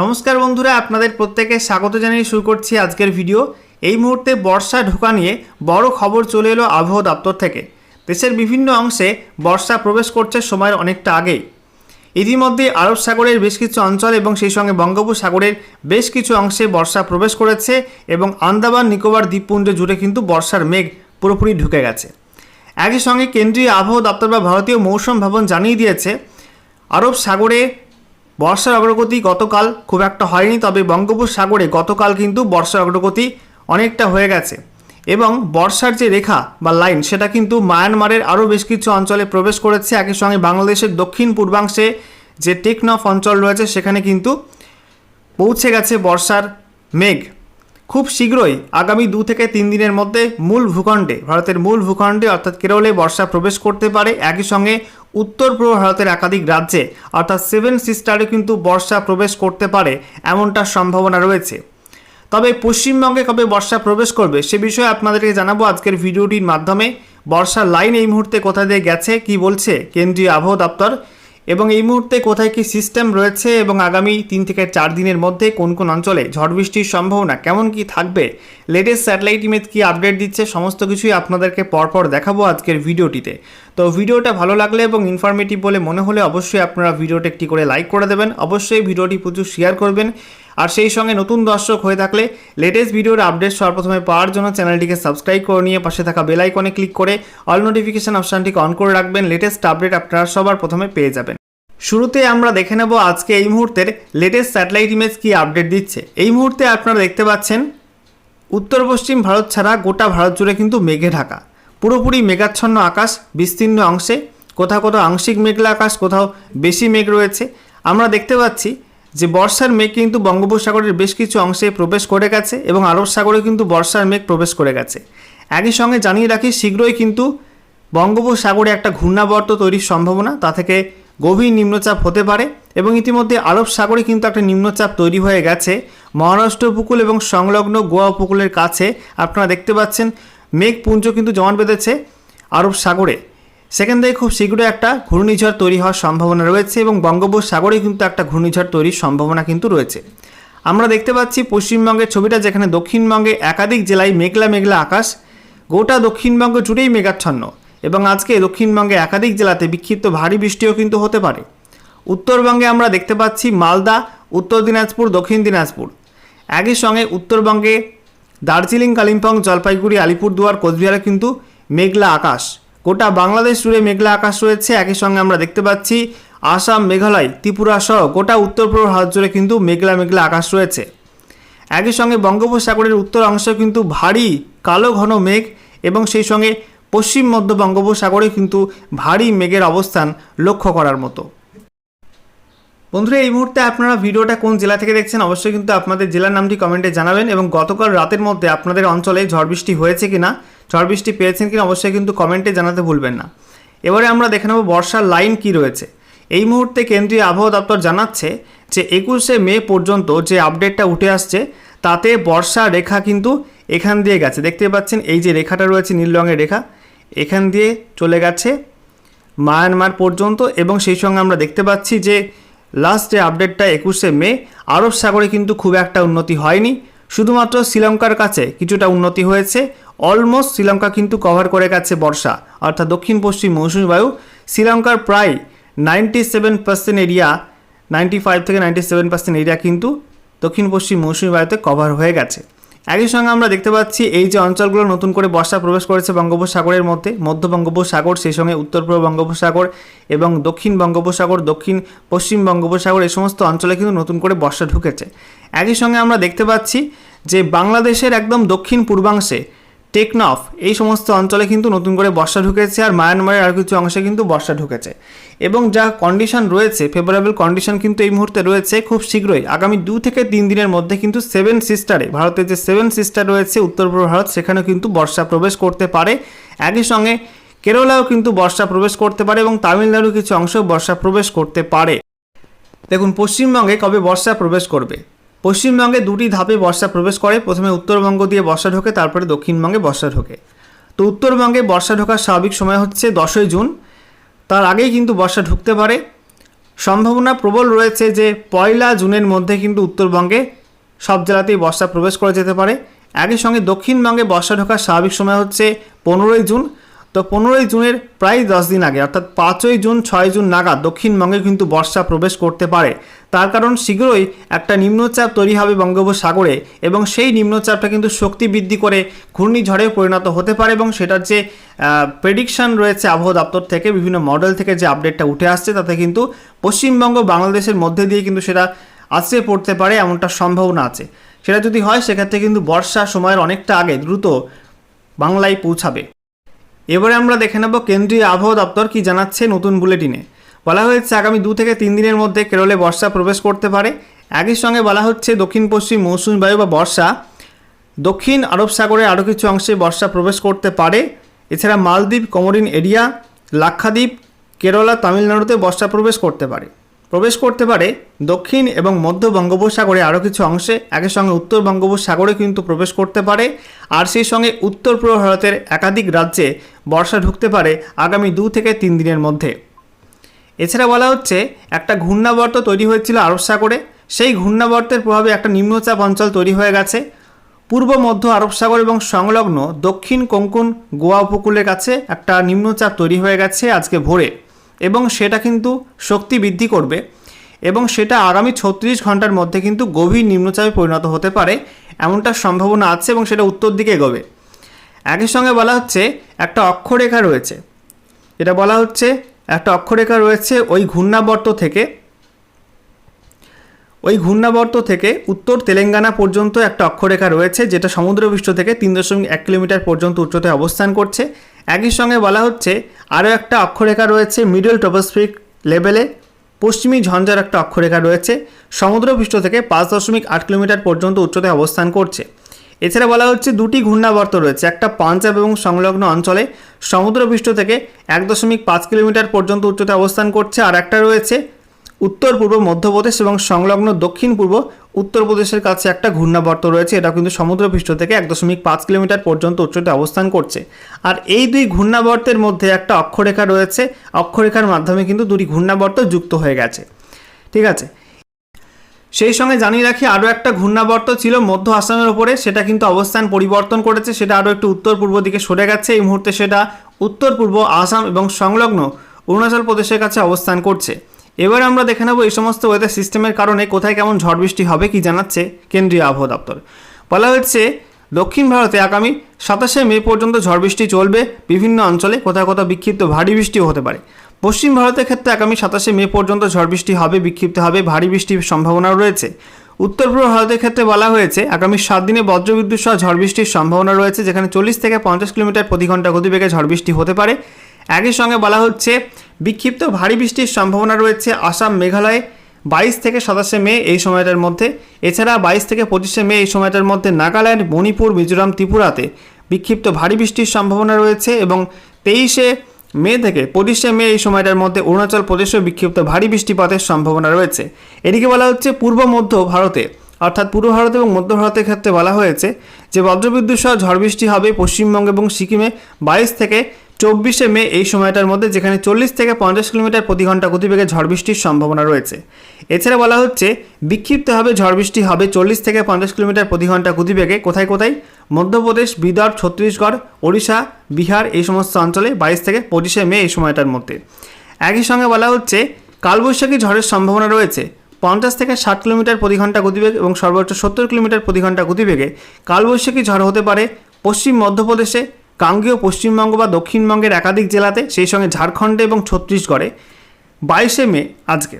নমস্কার বন্ধুরা, আপনাদের প্রত্যেকে স্বাগত জানিয়ে শুরু করছি আজকের ভিডিও। এই মুহূর্তে বর্ষা ঢোকা নিয়ে বড় খবর চলে এলো আবহাওয়া দপ্তর থেকে। দেশের বিভিন্ন অংশে বর্ষা প্রবেশ করছে সময়ের অনেকটা আগেই। ইতিমধ্যে আরব সাগরের বেশ কিছু অঞ্চল এবং সেই সঙ্গে বঙ্গোপসাগরের বেশ কিছু অংশে বর্ষা প্রবেশ করেছে এবং আন্দামান, নিকোবর দ্বীপপুঞ্জ জুড়ে কিন্তু বর্ষার মেঘ পুরোপুরি ঢুকে গেছে। একই সঙ্গে কেন্দ্রীয় আবহাওয়া দপ্তর বা ভারতীয় মৌসুম ভবন জানিয়ে দিয়েছে, আরব সাগরে বর্ষার অগ্রগতি গতকাল খুব একটা হয়নি, তবে বঙ্গোপসাগরে গতকাল কিন্তু বর্ষার অগ্রগতি অনেকটা হয়ে গেছে। এবং বর্ষার যে রেখা বা লাইন, সেটা কিন্তু মায়ানমারের আরও বেশ কিছু অঞ্চলে প্রবেশ করেছে। একই সঙ্গে বাংলাদেশের দক্ষিণ পূর্বাংশে যে টেকনফ অঞ্চল রয়েছে, সেখানে কিন্তু পৌঁছে গেছে বর্ষার মেঘ। খুব শীঘ্রই, আগামী দু থেকে তিন দিনের মধ্যে মূল ভূখণ্ডে, ভারতের মূল ভূখণ্ডে, অর্থাৎ কেরলে বর্ষা প্রবেশ করতে পারে। একই সঙ্গে উত্তর পূর্ব ভারতের একাধিক রাজ্যে, অর্থাৎ সেভেন সিস্টারে কিন্তু বর্ষা প্রবেশ করতে পারে এমনটার সম্ভাবনা রয়েছে। তবে পশ্চিমবঙ্গে কবে বর্ষা প্রবেশ করবে, সে বিষয়ে আপনাদেরকে জানাব আজকের ভিডিওটির মাধ্যমে। বর্ষার লাইন এই মুহূর্তে কোথা দিয়ে গেছে, কি বলছে কেন্দ্রীয় আবহাওয়া দপ্তর? এবং এই মুহূর্তে কোথায় কি সিস্টেম রয়েছে এবং আগামী তিন থেকে চার দিনের মধ্যে কোন কোন অঞ্চলে ঝড় বৃষ্টির সম্ভাবনা কেমন কি থাকবে? লেটেস্ট স্যাটেলাইট ইমেজ কি আপডেট দিচ্ছে? সমস্ত কিছুই আপনাদেরকে পরপর দেখাবো আজকের ভিডিওটিতে। তো ভিডিওটা ভালো লাগলে এবং ইনফরমেটিভ বলে মনে হলে অবশ্যই আপনারা ভিডিওটা একটি করে লাইক করে দেবেন। অবশ্যই ভিডিওটি প্রচুর শেয়ার করবেন। আর সেই সঙ্গে নতুন দর্শক হয়ে থাকলে লেটেস্ট ভিডিওর আপডেট সর্বপ্রথমে পাওয়ার জন্য চ্যানেলটিকে সাবস্ক্রাইব করে নিয়ে পাশে থাকা বেল আইকনে ক্লিক করে অল নোটিফিকেশন অপশানটিকে অন করে রাখবেন। লেটেস্ট আপডেট আপনারা সবার প্রথমে পেয়ে যাবেন। শুরুতে আমরা দেখে নেব আজকে এই মুহূর্তের লেটেস্ট স্যাটেলাইট ইমেজ কি আপডেট দিচ্ছে। এই মুহূর্তে আপনারা দেখতে পাচ্ছেন, উত্তর পশ্চিম ভারত ছাড়া গোটা ভারত জুড়ে কিন্তু মেঘে ঢাকা। পুরোপুরি মেঘাচ্ছন্ন আকাশ, বিস্তীর্ণ অংশে। কোথাও কোথাও আংশিক মেঘলা আকাশ, কোথাও বেশি মেঘ রয়েছে। আমরা দেখতে পাচ্ছি যে বর্ষার মেঘ কিন্তু বঙ্গোপসাগরের বেশ কিছু অংশে প্রবেশ করে গেছে এবং আরব সাগরে কিন্তু বর্ষার মেঘ প্রবেশ করে গেছে। একই সঙ্গে জানিয়ে রাখি, শীঘ্রই কিন্তু বঙ্গোপসাগরে একটা ঘূর্ণাবর্ত তৈরির সম্ভাবনা, তা থেকে গভীর নিম্নচাপ হতে পারে এবং ইতিমধ্যে আরব সাগরে কিন্তু একটা নিম্নচাপ তৈরি হয়ে গেছে। মহারাষ্ট্র উপকূল এবং সংলগ্ন গোয়া উপকূলের কাছে আপনারা দেখতে পাচ্ছেন, মেঘপুঞ্জ কিন্তু জমান বেঁধেছে আরব সাগরে। সেখান থেকে খুব শীঘ্রই একটা ঘূর্ণিঝড় তৈরি হওয়ার সম্ভাবনা রয়েছে এবং বঙ্গোপসাগরে কিন্তু একটা ঘূর্ণিঝড় তৈরির সম্ভাবনা কিন্তু রয়েছে। আমরা দেখতে পাচ্ছি পশ্চিমবঙ্গের ছবিটা যেখানে দক্ষিণবঙ্গে একাধিক জেলায় মেঘলা মেঘলা আকাশ, গোটা দক্ষিণবঙ্গ জুড়েই মেঘাচ্ছন্ন এবং আজকে দক্ষিণবঙ্গে একাধিক জেলাতে বিক্ষিপ্ত ভারী বৃষ্টিও কিন্তু হতে পারে। উত্তরবঙ্গে আমরা দেখতে পাচ্ছি মালদা, উত্তর দিনাজপুর, দক্ষিণ দিনাজপুর। একই সঙ্গে উত্তরবঙ্গে দার্জিলিং, কালিম্পং, জলপাইগুড়ি, আলিপুরদুয়ার, কোচবিহারে কিন্তু মেঘলা আকাশ। গোটা বাংলাদেশ জুড়ে মেঘলা আকাশ রয়েছে, একই সঙ্গে আমরা দেখতে পাচ্ছি আসাম, মেঘালয়, ত্রিপুরা সহ গোটা উত্তর পূর্ব ভারত জুড়ে কিন্তু মেঘলা মেঘলা আকাশ রয়েছে। একই সঙ্গে বঙ্গোপসাগরের উত্তর অংশ কিন্তু ভারী কালো ঘন মেঘ এবং সেই সঙ্গে পশ্চিম মধ্য বঙ্গোপসাগরে কিন্তু ভারী মেঘের অবস্থান লক্ষ্য করার মতো। বন্ধুরা, এই মুহূর্তে আপনারা ভিডিওটা কোন জেলা থেকে দেখছেন অবশ্যই কিন্তু আপনাদের জেলার নামটি কমেন্টে জানাবেন এবং গতকাল রাতের মধ্যে আপনাদের অঞ্চলে ঝড় বৃষ্টি হয়েছে কিনা ঝড় পেয়েছেন কিনা অবশ্যই কিন্তু কমেন্টে জানাতে ভুলবেন না। এবারে আমরা দেখে নেব বর্ষার লাইন কি রয়েছে। এই মুহূর্তে কেন্দ্রীয় আবহাওয়া দপ্তর জানাচ্ছে যে একুশে মে পর্যন্ত যে আপডেটটা উঠে আসছে, তাতে বর্ষা রেখা কিন্তু এখান দিয়ে গেছে। দেখতে পাচ্ছেন, এই যে রেখাটা রয়েছে, নীল রঙের রেখা, এখান দিয়ে চলে গেছে মায়ানমার পর্যন্ত এবং সেই সঙ্গে আমরা দেখতে পাচ্ছি যে লাস্ট যে আপডেটটা একুশে মে, আরব সাগরে কিন্তু খুব একটা উন্নতি হয়নি। শুধুমাত্র শ্রীলঙ্কার কাছে কিছুটা উন্নতি হয়েছে। অলমোস্ট শ্রীলঙ্কা কিন্তু কভার করে গেছে বর্ষা। অর্থাৎ দক্ষিণ পশ্চিম মৌসুমী বায়ু শ্রীলঙ্কার প্রায় ninety seven percent area, ninety five থেকে নাইনটি সেভেন পার্সেন্ট এরিয়া কিন্তু দক্ষিণ পশ্চিম মৌসুমী বায়ুতে কভার হয়ে গেছে। একই সঙ্গে আমরা দেখতে পাচ্ছি এই যে অঞ্চলগুলো নতুন করে বর্ষা প্রবেশ করেছে বঙ্গোপসাগরের মধ্যে, মধ্য বঙ্গোপসাগর, সেই সঙ্গে উত্তর পূর্ব বঙ্গোপসাগর এবং দক্ষিণ বঙ্গোপসাগর দক্ষিণ পশ্চিম বঙ্গোপসাগর, এই সমস্ত অঞ্চলে কিন্তু নতুন করে বর্ষা ঢুকেছে। একই সঙ্গে আমরা দেখতে পাচ্ছি যে বাংলাদেশের একদম দক্ষিণ পূর্বাংশে টেকনফ, এই সমস্ত অঞ্চলে কিন্তু নতুন করে বর্ষা ঢুকেছে আর মায়ানমারের আর কিছু অংশে কিন্তু বর্ষা ঢুকেছে। এবং যা কন্ডিশন রয়েছে ফেভারেবল কন্ডিশন কিন্তু এই মুহূর্তে রয়েছে খুব শীঘ্রই। আগামী দু থেকে তিন দিনের মধ্যে কিন্তু সেভেন সিস্টারে ভারতের যে সেভেন সিস্টার রয়েছে, উত্তর পূর্ব ভারত, সেখানেও কিন্তু বর্ষা প্রবেশ করতে পারে। একই সঙ্গে কেরলাও কিন্তু বর্ষা প্রবেশ করতে পারে এবং তামিলনাড়ুর কিছু অংশ বর্ষা প্রবেশ করতে পারে। দেখুন, পশ্চিমবঙ্গে কবে বর্ষা প্রবেশ করবে? পশ্চিমবঙ্গে দুটি ধাপে বর্ষা প্রবেশ করে। প্রথমে উত্তরবঙ্গ দিয়ে বর্ষা ঢোকে, তারপরে দক্ষিণবঙ্গে বর্ষা ঢোকে। তো উত্তরবঙ্গে বর্ষা ঢোকার স্বাভাবিক সময় হচ্ছে দশই জুন। তার আগেই কিন্তু বর্ষা ঢুকতে পারে। সম্ভাবনা প্রবল রয়েছে যে পয়লা জুনের মধ্যে কিন্তু উত্তরবঙ্গে সব জেলাতেই বর্ষা প্রবেশ করে যেতে পারে। একই সঙ্গে দক্ষিণবঙ্গে বর্ষা ঢোকার স্বাভাবিক সময় হচ্ছে পনেরোই জুন। তো পনেরোই জুনের প্রায় দশ দিন আগে, অর্থাৎ পাঁচই জুন, ছয় জুন নাগাদ দক্ষিণবঙ্গে কিন্তু বর্ষা প্রবেশ করতে পারে। তার কারণ শীঘ্রই একটা নিম্নচাপ তৈরি হবে বঙ্গোপসাগরে এবং সেই নিম্নচাপটা কিন্তু শক্তি বৃদ্ধি করে ঘূর্ণিঝড়ে পরিণত হতে পারে এবং সেটার যে প্রেডিকশন রয়েছে আবহাওয়া দপ্তর থেকে, বিভিন্ন মডেল থেকে যে আপডেটটা উঠে আসছে, তাতে কিন্তু পশ্চিমবঙ্গ বাংলাদেশের মধ্যে দিয়ে কিন্তু সেটা আছড়ে পড়তে পারে এমনটা সম্ভাবনা আছে। সেটা যদি হয়, সেক্ষেত্রে কিন্তু বর্ষা সময়ের অনেকটা আগে দ্রুত বাংলায় পৌঁছাবে। এবারে আমরা দেখে নেব কেন্দ্রীয় আবহাওয়া দপ্তর কি জানাচ্ছে নতুন বুলেটিনে। বলা হয়েছে আগামী দু থেকে তিন দিনের মধ্যে কেরলে বর্ষা প্রবেশ করতে পারে। একই সঙ্গে বলা হচ্ছে দক্ষিণ পশ্চিম মৌসুমী বায়ু বা বর্ষা। দক্ষিণ আরব সাগরের আরও কিছু অংশে বর্ষা প্রবেশ করতে পারে। এছাড়া মালদ্বীপ কমরিন এরিয়া, লাক্ষাদ্বীপ, কেরলা, তামিলনাড়ুতে বর্ষা প্রবেশ করতে পারে। প্রবেশ করতে পারে, দক্ষিণ এবং মধ্য বঙ্গোপসাগরে আরও কিছু অংশে একই সঙ্গে উত্তর বঙ্গোপসাগরে কিন্তু প্রবেশ করতে পারে, আর সেই সঙ্গে উত্তর পূর্ব ভারতের একাধিক রাজ্যে বর্ষা ঢুকতে পারে আগামী দু থেকে তিন দিনের মধ্যে। এছাড়া বলা হচ্ছে, একটা ঘূর্ণাবর্ত তৈরি হয়েছিল আরব সাগরে, সেই ঘূর্ণাবর্তের প্রভাবে একটা নিম্নচাপ অঞ্চল তৈরি হয়ে গেছে। পূর্ব, মধ্য আরব সাগর এবং সংলগ্ন দক্ষিণ কোঙ্কন গোয়া উপকূলের কাছে একটা নিম্নচাপ তৈরি হয়ে গেছে আজকে ভোরে। এবং সেটা কিন্তু শক্তি বৃদ্ধি করবে এবং সেটা আগামী ছত্রিশ ঘণ্টার মধ্যে কিন্তু গভীর নিম্নচাপে পরিণত হতে পারে, এমনটা সম্ভাবনা আছে এবং সেটা উত্তর দিকে এগোবে। একই সঙ্গে বলা হচ্ছে একটা অক্ষরেখা রয়েছে। এটা বলা হচ্ছে একটা অক্ষরেখা রয়েছে ওই ঘূর্ণাবর্ত থেকে ওই ঘূর্ণাবর্ত থেকে উত্তর তেলেঙ্গানা পর্যন্ত একটা অক্ষরেখা রয়েছে, যেটা সমুদ্রপৃষ্ঠ থেকে তিন দশমিক এক কিলোমিটার পর্যন্ত উচ্চতায় অবস্থান করছে। একই সঙ্গে বলা হচ্ছে, আরও একটা অক্ষরেখা রয়েছে মিডল টপোস্ফিক লেভেলে পশ্চিমী ঝঞ্ঝার একটা অক্ষরেখা রয়েছে, সমুদ্রপৃষ্ঠ থেকে পাঁচ দশমিক আট কিলোমিটার পর্যন্ত উচ্চতায় অবস্থান করছে। এছাড়া বলা হচ্ছে, দুটি ঘূর্ণাবর্ত রয়েছে, একটা পাঞ্জাব এবং সংলগ্ন অঞ্চলে সমুদ্রপৃষ্ঠ থেকে এক দশমিক পাঁচ কিলোমিটার পর্যন্ত উচ্চতায় অবস্থান করছে, আর একটা রয়েছে উত্তর পূর্ব, মধ্যপ্রদেশ এবং সংলগ্ন দক্ষিণ পূর্ব উত্তরপ্রদেশের কাছে একটা ঘূর্ণাবর্ত রয়েছে। এটা কিন্তু সমুদ্রপৃষ্ঠ থেকে এক দশমিক পাঁচ কিলোমিটার পর্যন্ত উচ্চতায় অবস্থান করছে। আর এই দুই ঘূর্ণাবর্তের মধ্যে একটা অক্ষরেখা রয়েছে। অক্ষরেখার মাধ্যমে কিন্তু দুটি ঘূর্ণাবর্ত যুক্ত হয়ে গেছে। ঠিক আছে? সেই সঙ্গে জানিয়ে রাখি, আরও একটা ঘূর্ণাবর্ত ছিল মধ্য আসামের ওপরে। সেটা কিন্তু অবস্থান পরিবর্তন করেছে। সেটা আরও একটু উত্তর পূর্ব দিকে সরে গেছে। এই মুহূর্তে সেটা উত্তর পূর্ব আসাম এবং সংলগ্ন অরুণাচল প্রদেশের কাছে অবস্থান করছে। এবার আমরা দেখে নেব এই সমস্ত ওয়েদার সিস্টেমের কারণে কোথায় কেমন ঝড় বৃষ্টি হবে কি জানাচ্ছে কেন্দ্রীয় আবহাওয়া দপ্তর। বলা হচ্ছে দক্ষিণ ভারতে আগামী সাতাশে মে পর্যন্ত ঝড় বৃষ্টি চলবে। বিভিন্ন অঞ্চলে কোথাও কোথাও বিক্ষিপ্ত ভারী বৃষ্টিও হতে পারে। পশ্চিম ভারতের ক্ষেত্রে আগামী সাতাশে মে পর্যন্ত ঝড় বৃষ্টি হবে, বিক্ষিপ্ত হবে, ভারী বৃষ্টির সম্ভাবনাও রয়েছে। উত্তর পূর্ব ভারতের ক্ষেত্রে বলা হয়েছে, আগামী সাত দিনে বজ্রবিদ্যুৎ সহ ঝড় বৃষ্টির সম্ভাবনা রয়েছে, যেখানে চল্লিশ থেকে পঞ্চাশ কিলোমিটার প্রতি ঘণ্টা গতিবেগে ঝড় বৃষ্টি হতে পারে। একই সঙ্গে বলা হচ্ছে, বিক্ষিপ্ত ভারী বৃষ্টির সম্ভাবনা রয়েছে আসাম মেঘালয়ে। বাইশ থেকে সাতাশে মে এই সময়টার মধ্যে। এছাড়া বাইশ থেকে পঁচিশে মে এই সময়টার মধ্যে নাগাল্যান্ড, মণিপুর, মিজোরাম, ত্রিপুরাতে বিক্ষিপ্ত ভারী বৃষ্টির সম্ভাবনা রয়েছে এবং তেইশে মে থেকে পঁচিশে মে এই সময়টার মধ্যে অরুণাচল প্রদেশেও বিক্ষিপ্ত ভারী বৃষ্টিপাতের সম্ভাবনা রয়েছে। এদিকে বলা হচ্ছে, পূর্ব মধ্য ভারতে, অর্থাৎ পূর্ব ভারত এবং মধ্য ভারতের ক্ষেত্রে বলা হয়েছে যে, বজ্রবিদ্যুৎ সহ ঝড় বৃষ্টি হবে পশ্চিমবঙ্গ এবং সিকিমে। বাইশ থেকে চব্বিশে মে এই সময়টার মধ্যে যেখানে চল্লিশ থেকে পঞ্চাশ কিলোমিটার প্রতি ঘণ্টা গতিবেগে ঝড় বৃষ্টির সম্ভাবনা রয়েছে। এছাড়া বলা হচ্ছে, বিক্ষিপ্তভাবে ঝড় বৃষ্টি হবে চল্লিশ থেকে পঞ্চাশ কিলোমিটার প্রতি ঘণ্টা গতিবেগে। কোথায় কোথায়? মধ্যপ্রদেশ, বিদর্ভ, ছত্তিশগড়, ওড়িশা, বিহার এই সমস্ত অঞ্চলে বাইশ থেকে পঁচিশে মে এই সময়টার মধ্যে। একই সঙ্গে বলা হচ্ছে, কালবৈশাখী ঝড়ের সম্ভাবনা রয়েছে। পঞ্চাশ থেকে ষাট কিলোমিটার প্রতি ঘণ্টা গতিবেগ এবং সর্বোচ্চ সত্তর কিলোমিটার প্রতি ঘণ্টা গতিবেগে কালবৈশাখী ঝড় হতে পারে পশ্চিম মধ্যপ্রদেশে গাঙ্গেয় পশ্চিমবঙ্গ বা দক্ষিণবঙ্গের একাধিক জেলাতে, সেই সঙ্গে ঝাড়খণ্ডে এবং ছত্তিশগড়ে। বাইশে মে আজকে।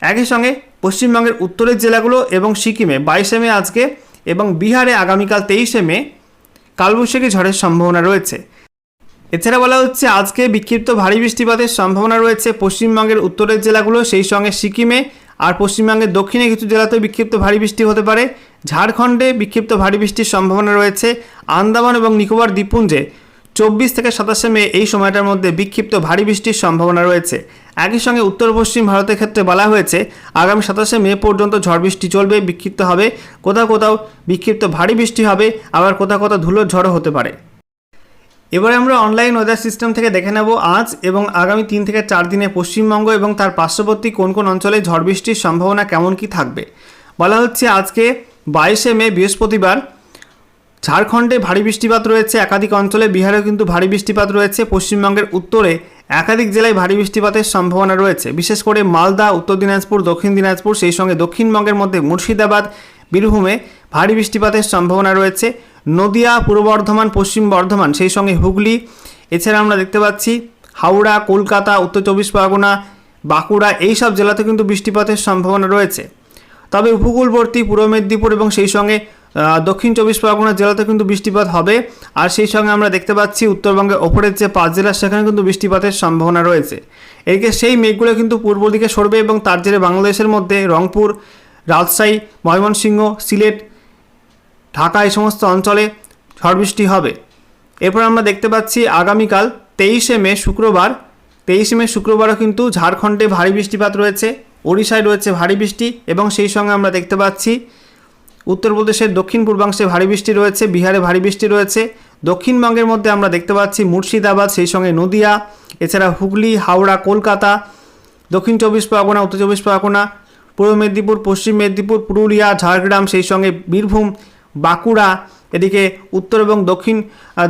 একই সঙ্গে পশ্চিমবঙ্গের উত্তরের জেলাগুলো এবং সিকিমে বাইশে মে আজকে এবং বিহারে আগামীকাল তেইশে মে কালবৈশাখী ঝড়ের সম্ভাবনা রয়েছে। এছাড়া বলা হচ্ছে আজকে বিক্ষিপ্ত ভারী বৃষ্টিপাতের সম্ভাবনা রয়েছে পশ্চিমবঙ্গের উত্তরের জেলাগুলো, সেই সঙ্গে সিকিমে আর পশ্চিমবঙ্গের দক্ষিণে কিছু জেলাতেও বিক্ষিপ্ত ভারী বৃষ্টি হতে পারে। ঝাড়খণ্ডে বিক্ষিপ্ত ভারী বৃষ্টির সম্ভাবনা রয়েছে। আন্দামান এবং নিকোবর দ্বীপপুঞ্জে চব্বিশ থেকে সাতাশে মে এই সময়টার মধ্যে বিক্ষিপ্ত ভারী বৃষ্টির সম্ভাবনা রয়েছে। একই সঙ্গে উত্তর পশ্চিম ভারতের ক্ষেত্রে বলা হয়েছে, আগামী সাতাশে মে পর্যন্ত ঝড় বৃষ্টি চলবে, বিক্ষিপ্ত হবে। কোথাও কোথাও বিক্ষিপ্ত ভারী বৃষ্টি হবে, আবার কোথাও কোথাও ধুলোর ঝড়ও হতে পারে। এবারে আমরা অনলাইন ওয়েদার সিস্টেম থেকে দেখে নেব আজ এবং আগামী তিন থেকে চার দিনে পশ্চিমবঙ্গ এবং তার পার্শ্ববর্তী কোন কোন অঞ্চলে ঝড় বৃষ্টির সম্ভাবনা কেমন কি থাকবে। বলা হচ্ছে আজকে বাইশে মে, বৃহস্পতিবার, ঝাড়খণ্ডে ভারী বৃষ্টিপাত রয়েছে, একাধিক অঞ্চলে বিহারেও কিন্তু ভারী বৃষ্টিপাত রয়েছে, পশ্চিমবঙ্গের উত্তরে একাধিক জেলায় ভারী বৃষ্টিপাতের সম্ভাবনা রয়েছে। বিশেষ করে মালদা, উত্তর দিনাজপুর, দক্ষিণ দিনাজপুর, সেই সঙ্গে দক্ষিণবঙ্গের মধ্যে মুর্শিদাবাদ, বীরভূমে ভারী বৃষ্টিপাতের সম্ভাবনা রয়েছে। নদিয়া, পূর্ব বর্ধমান, পশ্চিম বর্ধমান, সেই সঙ্গে হুগলি। এছাড়া আমরা দেখতে পাচ্ছি হাওড়া, কলকাতা, উত্তর চব্বিশ পরগনা, বাঁকুড়া এই সব জেলাতে কিন্তু বৃষ্টিপাতের সম্ভাবনা রয়েছে। তবে উপকূলবর্তী, পূর্ব মেদিনীপুর এবং সেই সঙ্গে দক্ষিণ চব্বিশ পরগনা জেলাতে কিন্তু বৃষ্টিপাত হবে। আর সেই সঙ্গে আমরা দেখতে পাচ্ছি উত্তরবঙ্গের ওপরের যে পাঁচ জেলা সেখানে কিন্তু বৃষ্টিপাতের সম্ভাবনা রয়েছে। এদিকে সেই মেঘগুলো কিন্তু পূর্ব দিকে সরবে এবং তার জেরে বাংলাদেশের মধ্যে রংপুর, রাজশাহী, ময়মনসিংহ, সিলেট ঢাকা এই সমস্ত অঞ্চলে ঝড় বৃষ্টি হবে। এরপর আমরা দেখতে পাচ্ছি আগামীকাল তেইশে মে শুক্রবার। তেইশে মে শুক্রবারও কিন্তু ঝাড়খণ্ডে ভারী বৃষ্টিপাত রয়েছে, ওড়িশায় রয়েছে ভারী বৃষ্টি এবং সেই সঙ্গে আমরা দেখতে পাচ্ছি উত্তরপ্রদেশের দক্ষিণ পূর্বাংশে ভারী বৃষ্টি রয়েছে, বিহারে ভারী বৃষ্টি রয়েছে। দক্ষিণবঙ্গের মধ্যে আমরা দেখতে পাচ্ছি মুর্শিদাবাদ, সেই সঙ্গে নদিয়া, এছাড়া হুগলি, হাওড়া, কলকাতা, দক্ষিণ চব্বিশ পরগনা, উত্তর চব্বিশ পরগনা, পূর্ব মেদিনীপুর, পশ্চিম মেদিনীপুর, পুরুলিয়া, ঝাড়গ্রাম, সেই সঙ্গে বীরভূম বাঁকুড়া, এদিকে উত্তর এবং দক্ষিণ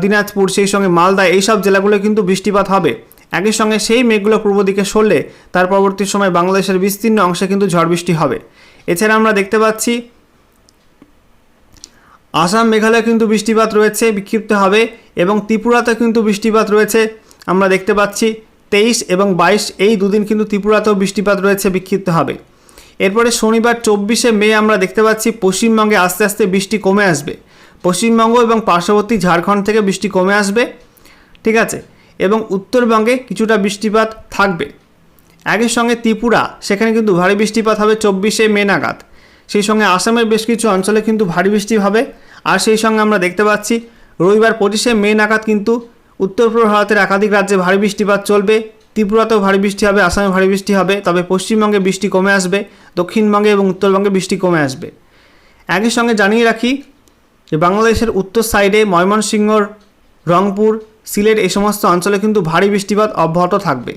দিনাজপুর, সেই সঙ্গে মালদা, এইসব জেলাগুলো কিন্তু বৃষ্টিপাত হবে। একই সঙ্গে সেই মেঘগুলো পূর্ব দিকে সরলে তার পরবর্তী সময় বাংলাদেশের বিস্তীর্ণ অংশে কিন্তু ঝড় বৃষ্টি হবে। এছাড়া আমরা দেখতে পাচ্ছি, আসাম, মেঘালয় কিন্তু বৃষ্টিপাত রয়েছে বিক্ষিপ্ত হবে এবং ত্রিপুরাতে কিন্তু বৃষ্টিপাত রয়েছে। আমরা দেখতে পাচ্ছি, তেইশ এবং বাইশ, এই দুদিন কিন্তু ত্রিপুরাতেও বৃষ্টিপাত রয়েছে বিক্ষিপ্ত হবে এরপরে শনিবার চব্বিশে মে আমরা দেখতে পাচ্ছি পশ্চিমবঙ্গে আস্তে আস্তে বৃষ্টি কমে আসবে। পশ্চিমবঙ্গ এবং পার্শ্ববর্তী ঝাড়খণ্ড থেকে বৃষ্টি কমে আসবে, ঠিক আছে? এবং উত্তরবঙ্গে কিছুটা বৃষ্টিপাত থাকবে। একই সঙ্গে ত্রিপুরা, সেখানে কিন্তু ভারী বৃষ্টিপাত হবে চব্বিশে মে নাগাদ। সেই সঙ্গে আসামের বেশ কিছু অঞ্চলে কিন্তু ভারী বৃষ্টি হবে। আর সেই সঙ্গে আমরা দেখতে পাচ্ছি রবিবার পঁচিশে মে নাগাদ কিন্তু উত্তর পূর্ব ভারতের একাধিক রাজ্যে ভারী বৃষ্টিপাত চলবে। ত্রিপুরাতেও ভারী বৃষ্টি হবে, আসামে ভারী বৃষ্টি হবে, তবে পশ্চিমবঙ্গে বৃষ্টি কমে আসবে, দক্ষিণবঙ্গে এবং উত্তরবঙ্গে বৃষ্টি কমে আসবে। একই সঙ্গে জানিয়ে রাখি যে বাংলাদেশের উত্তর সাইডে ময়মনসিংহর রংপুর, সিলেট এই সমস্ত অঞ্চলে কিন্তু ভারী বৃষ্টিপাত অব্যাহত থাকবে।